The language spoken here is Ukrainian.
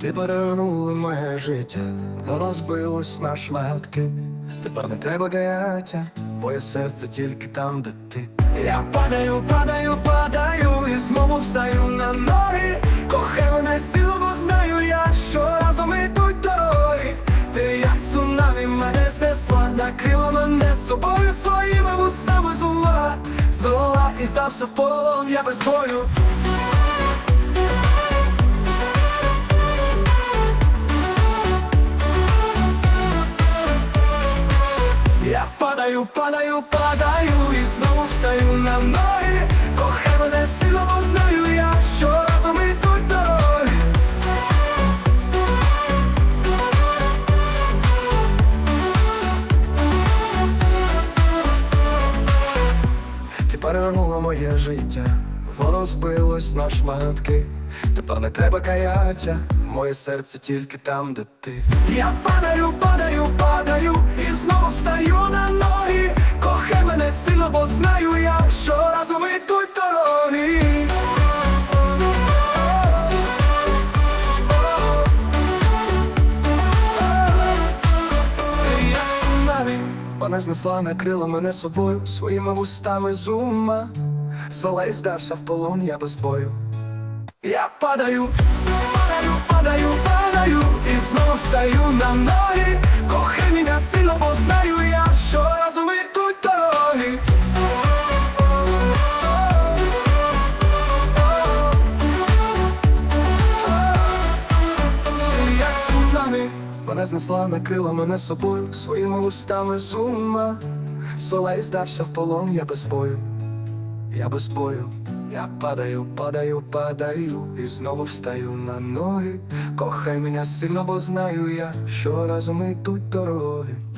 Ти перевернула моє життя, воно збилось на шматки. Тепер не треба гаяття, моє серце тільки там, де ти. Я падаю, падаю, падаю і знову встаю на ноги. Кохай мене силу, бо знаю я, що разом ідуть дороги. Ти як цунамі мене знесла, накрила мене собою своїми вустами з ума. Звела і здався в полон, я без бою. Я падаю, падаю, падаю і знову встаю на ноги. Кохай мене сильно, бо знаю я, що разом ідуть дороги. Ти перевернула моє життя, воно збилось на шматки. Тепер не треба каяття, моє серце тільки там, де ти. Я падаю, падаю, падаю і знову встаю на ноги. Кохай мене сильно, бо знаю я, що разом дороги. Ти як цунамі, вона знесла, накрила мене собою своїми вустами з і здався в полон, я без бою. Я падаю, падаю, падаю, падаю І знову встаю на ноги. Кохай мене сильно, бо знаю я, що разом ідуть дороги. Як цунамі. Вона знесла, накрила мене собою Своїми устами з ума. Звела і здався в полон, я без бою Я без бою Я падаю, падаю, падаю І знову встаю на ноги. Кохай мене сильно, бо знаю я Що разом тут дороги